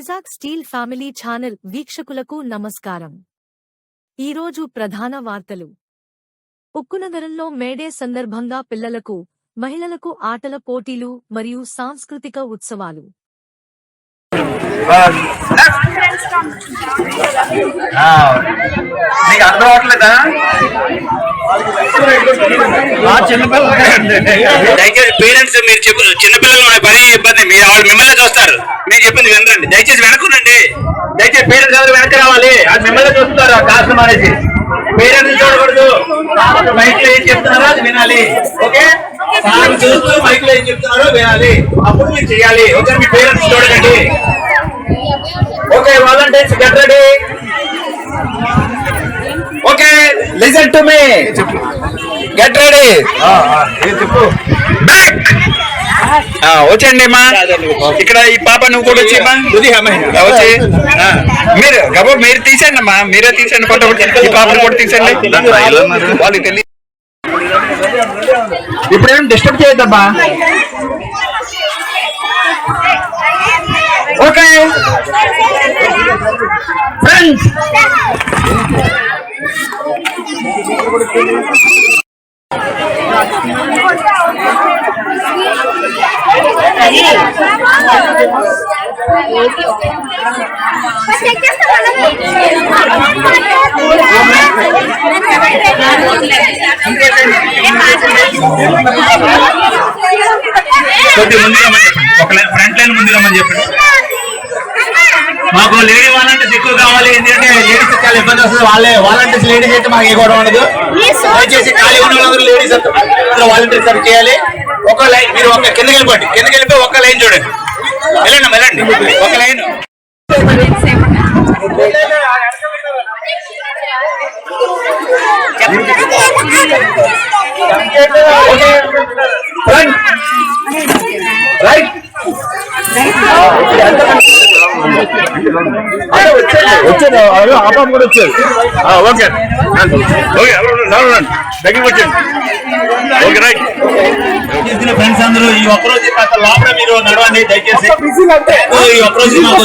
Vizag steel family channel వీక్షకులకు నమస్కారం. ఈరోజు ప్రధాన వార్తలు. ఉక్కునగరంలో మేడే సందర్భంగా పిల్లలకు మహిళలకు ఆటల పోటీలు మరియు సాంస్కృతిక ఉత్సవాలు. దయచేసి పేరెంట్స్ మీరు చెప్పు చిన్నపిల్లలు పని ఇబ్బంది. మీరు వాళ్ళు మిమ్మల్ని చూస్తారు. నేను చెప్పింది వినరండి. దయచేసి దయచేసి పేరెంట్స్ ఎవరు వెనక రావాలి. అది మిమ్మల్ని చూస్తారు కాస్త మానేసి పేరెంట్స్ చూడకూడదు మైక్లో ఏం చెప్తున్నారో అది వినాలి. ఓకే? సార్ చూస్తూ మైక్లో ఏం చెప్తున్నారో వినాలి. అప్పుడు మీరు చేయాలి ఓకే? మీ పేరెంట్స్ చూడకండి. Okay? Volunteers get ready okay? Listen to me get ready చెప్పు. బ్యాక్ వచ్చండి అమ్మా ఇక్కడ ఈ పాప నువ్వు కూడా వచ్చి వచ్చి. మీరు గబో మీరు తీసేయండి అమ్మా మీరే తీసేయండి ఫోటో ఈ పాపను కూడా తీసేయండి. వాళ్ళకి తెలియదు ఇప్పుడు ఏం డిస్టర్బ్ చేయొద్దమ్మా? ఓకే. ఫ్రెండ్స్ ముందు ఒక ఫ్రంట్ లైన్ ముందు రమ్మని చెప్పండి. మాకు లేడీ వాలంటీర్స్ ఎక్కువ కావాలి ఎందుకంటే లేడీస్ చాలా ఇబ్బంది వస్తుంది. వాళ్ళే వాలంటీర్స్ లేడీస్ అయితే మాకు ఏ గొడవ ఉండదు. దయచేసి ఖాళీ ఉన్న వాళ్ళందరూ లేడీస్ వాలంటీర్స్ చేయాలి. ఒక లైన్ మీరు ఒక కిందకి వెళ్ళిపోండి. కిందకి వెళ్ళిపోయి ఒక లైన్ చూడండి. వెళ్ళండి వెళ్ళండి. ఒక లైన్. రైట్ ఆపాప కూడా వచ్చాడు ఓకే ఓకే దగ్గరికి వచ్చాడు ఓకే రైట్. చేసిన ఫ్రెండ్స్ అందరూ ఈ ఒక్కరోజు కాస్త లోపల మీరు నడవండి దయచేసి. ఈ ఒక్కరోజు మాకు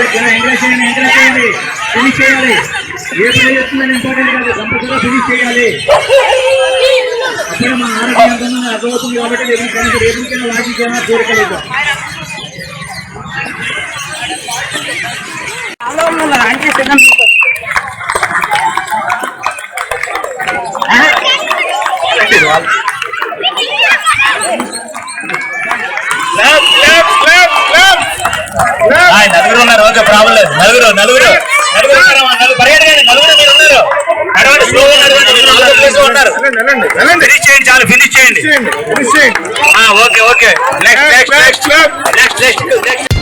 ఎంకరేజ్ చేయండి ఎంకరేజ్ చేయండి. ఫినిష్ చేయాలి. ఏ పని చేస్తుందని ఇంపార్టెంట్ కాదు. కంపల్సరీగా ఫినిష్ చేయాలి. అప్పుడు మన ఆరోగ్యం అర్థమవుతుంది కాబట్టి రేపు కనుక రేపు లాగి కోరికలేదు నలుగురు ఉన్నారు. ఓకే ప్రాబ్లం లేదు. నలుగురు నలుగురు. నలుగురు పరిగెట్టండి నలుగురు. మీరు ఉన్నారు. నడవండి స్లోగా నడవండి. మీరు నాలుగు ప్లేస్లో ఉన్నారు. ఫినిష్ చేయండి చాలు. ఫినిష్ చేయండి. Okay okay. Next next next next next